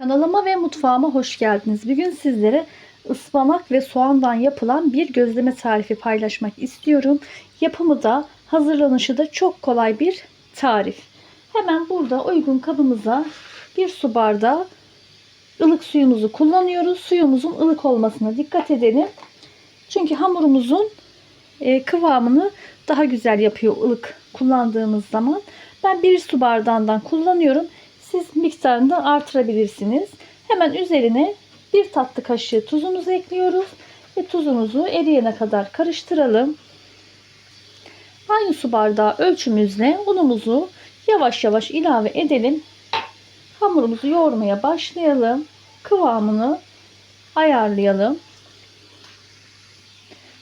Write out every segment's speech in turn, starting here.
Kanalıma ve mutfağıma hoş geldiniz. Bugün sizlere ıspanak ve soğandan yapılan bir gözleme tarifi paylaşmak istiyorum. Yapımı da hazırlanışı da çok kolay bir tarif. Hemen burada uygun kabımıza bir su bardağı ılık suyumuzu kullanıyoruz. Suyumuzun ılık olmasına dikkat edelim. Çünkü hamurumuzun e, kıvamını daha güzel yapıyor ılık kullandığımız zaman. Ben bir su bardağından kullanıyorum. Siz miktarını da artırabilirsiniz. Hemen üzerine bir tatlı kaşığı tuzumuzu ekliyoruz. Ve tuzumuzu eriyene kadar karıştıralım. Aynı su bardağı ölçümüzle unumuzu yavaş yavaş ilave edelim. Hamurumuzu yoğurmaya başlayalım. Kıvamını ayarlayalım.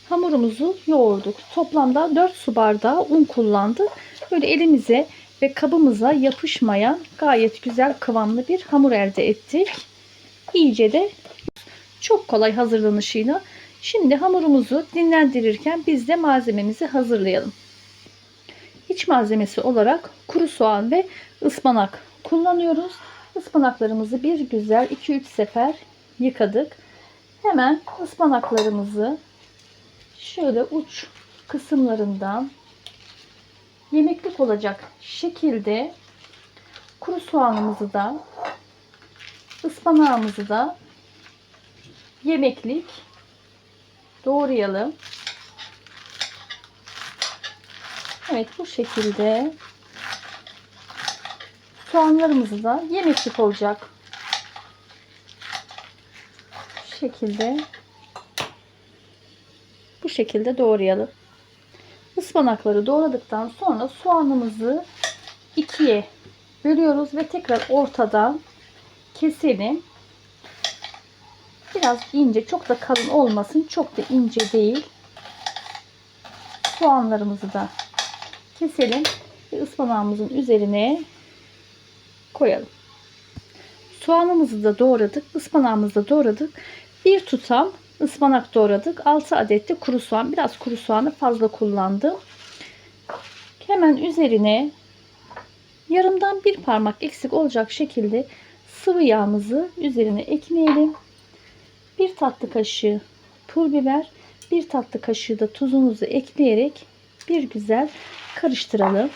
Hamurumuzu yoğurduk. Toplamda 4 su bardağı un kullandık. Böyle elimize ve kabımıza yapışmayan gayet güzel kıvamlı bir hamur elde ettik. İyice de çok kolay hazırlanışıyla. Şimdi hamurumuzu dinlendirirken biz de malzememizi hazırlayalım. İç malzemesi olarak kuru soğan ve ıspanak kullanıyoruz. Ispanaklarımızı bir güzel 2-3 sefer yıkadık. Hemen ıspanaklarımızı şöyle uç kısımlarından yemeklik olacak şekilde kuru soğanımızı da ıspanağımızı da yemeklik doğrayalım. Evet bu şekilde soğanlarımızı da yemeklik olacak şekilde bu şekilde doğrayalım. Ispanakları doğradıktan sonra soğanımızı ikiye bölüyoruz ve tekrar ortadan keselim. Biraz ince, çok da kalın olmasın, çok da ince değil. Soğanlarımızı da keselim ve ıspanağımızın üzerine koyalım. Soğanımızı da doğradık, ıspanağımızı da doğradık. Bir tutam ıspanak doğradık. 6 adet de kuru soğan. Biraz kuru soğanı fazla kullandım. Hemen üzerine yarımdan bir parmak eksik olacak şekilde sıvı yağımızı üzerine ekleyelim. Bir tatlı kaşığı pul biber, bir tatlı kaşığı da tuzumuzu ekleyerek bir güzel karıştıralım.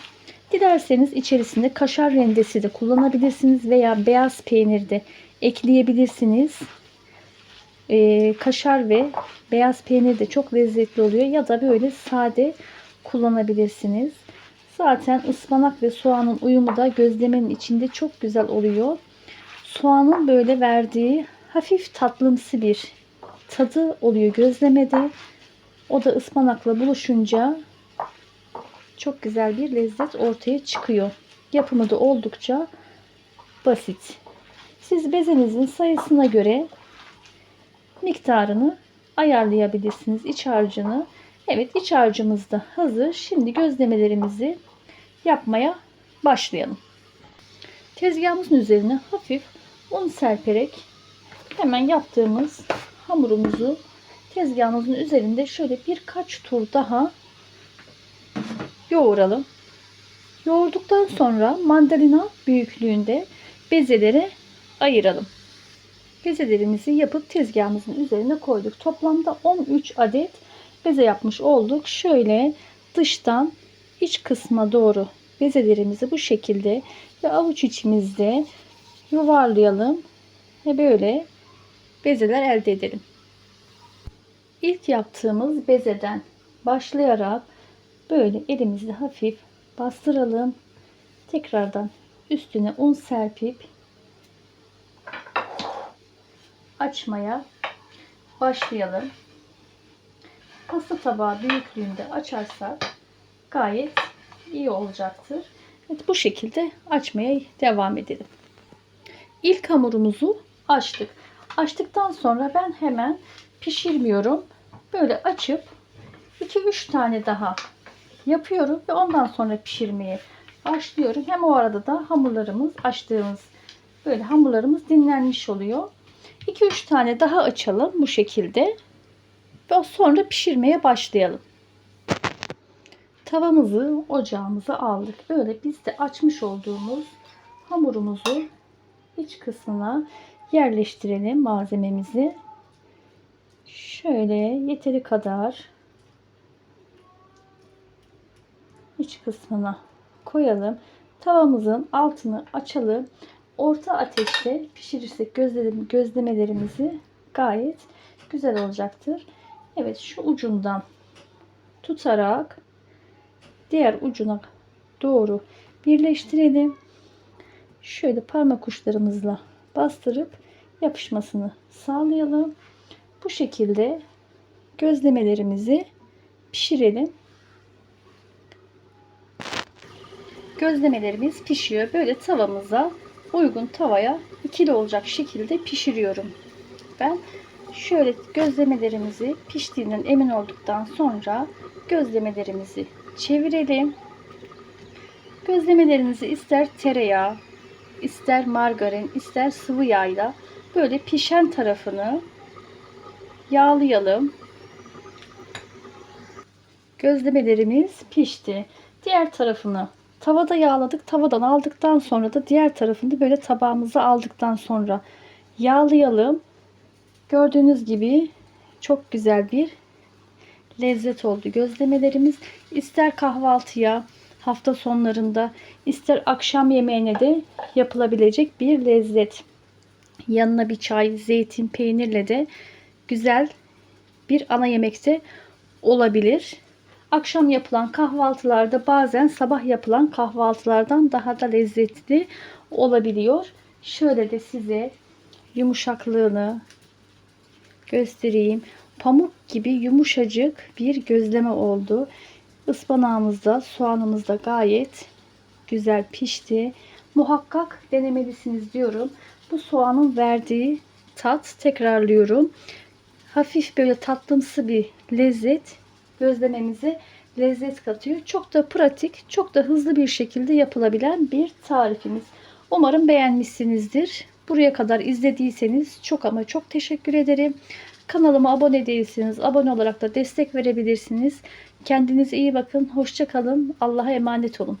Dilerseniz içerisinde kaşar rendesi de kullanabilirsiniz veya beyaz peynir de ekleyebilirsiniz e, kaşar ve beyaz peynir de çok lezzetli oluyor. Ya da böyle sade kullanabilirsiniz. Zaten ıspanak ve soğanın uyumu da gözlemenin içinde çok güzel oluyor. Soğanın böyle verdiği hafif tatlımsı bir tadı oluyor gözlemede. O da ıspanakla buluşunca çok güzel bir lezzet ortaya çıkıyor. Yapımı da oldukça basit. Siz bezenizin sayısına göre miktarını ayarlayabilirsiniz iç harcını. Evet iç harcımız da hazır. Şimdi gözlemelerimizi yapmaya başlayalım. Tezgahımızın üzerine hafif un serperek hemen yaptığımız hamurumuzu tezgahımızın üzerinde şöyle birkaç tur daha yoğuralım. Yoğurduktan sonra mandalina büyüklüğünde bezelere ayıralım. Bezelerimizi yapıp tezgahımızın üzerine koyduk. Toplamda 13 adet beze yapmış olduk. Şöyle dıştan iç kısma doğru bezelerimizi bu şekilde ve avuç içimizde yuvarlayalım ve böyle bezeler elde edelim. İlk yaptığımız bezeden başlayarak böyle elimizle hafif bastıralım. Tekrardan üstüne un serpip açmaya başlayalım. Pasta tabağı büyüklüğünde açarsak gayet iyi olacaktır. Evet, bu şekilde açmaya devam edelim. İlk hamurumuzu açtık. Açtıktan sonra ben hemen pişirmiyorum. Böyle açıp 2-3 tane daha yapıyorum ve ondan sonra pişirmeye başlıyorum. Hem o arada da hamurlarımız açtığımız böyle hamurlarımız dinlenmiş oluyor. 2-3 tane daha açalım bu şekilde. Ve sonra pişirmeye başlayalım. Tavamızı ocağımıza aldık. Böyle biz de açmış olduğumuz hamurumuzu iç kısmına yerleştirelim malzememizi. Şöyle yeteri kadar iç kısmına koyalım. Tavamızın altını açalım. Orta ateşte pişirirsek gözleme- gözlemelerimizi gayet güzel olacaktır. Evet şu ucundan tutarak diğer ucuna doğru birleştirelim. Şöyle parmak uçlarımızla bastırıp yapışmasını sağlayalım. Bu şekilde gözlemelerimizi pişirelim. Gözlemelerimiz pişiyor. Böyle tavamıza uygun tavaya ikili olacak şekilde pişiriyorum. Ben şöyle gözlemelerimizi piştiğinden emin olduktan sonra gözlemelerimizi çevirelim. Gözlemelerinizi ister tereyağı, ister margarin, ister sıvı yağla böyle pişen tarafını yağlayalım. Gözlemelerimiz pişti. Diğer tarafını tavada yağladık. Tavadan aldıktan sonra da diğer tarafını böyle tabağımıza aldıktan sonra yağlayalım. Gördüğünüz gibi çok güzel bir lezzet oldu gözlemelerimiz. İster kahvaltıya, hafta sonlarında, ister akşam yemeğine de yapılabilecek bir lezzet. Yanına bir çay, zeytin, peynirle de güzel bir ana yemekte olabilir. Akşam yapılan kahvaltılarda bazen sabah yapılan kahvaltılardan daha da lezzetli olabiliyor. Şöyle de size yumuşaklığını göstereyim. Pamuk gibi yumuşacık bir gözleme oldu. Ispanağımız da soğanımız da gayet güzel pişti. Muhakkak denemelisiniz diyorum. Bu soğanın verdiği tat tekrarlıyorum. Hafif böyle tatlımsı bir lezzet gözlememize lezzet katıyor. Çok da pratik, çok da hızlı bir şekilde yapılabilen bir tarifimiz. Umarım beğenmişsinizdir. Buraya kadar izlediyseniz çok ama çok teşekkür ederim. Kanalıma abone değilseniz abone olarak da destek verebilirsiniz. Kendinize iyi bakın. Hoşça kalın. Allah'a emanet olun.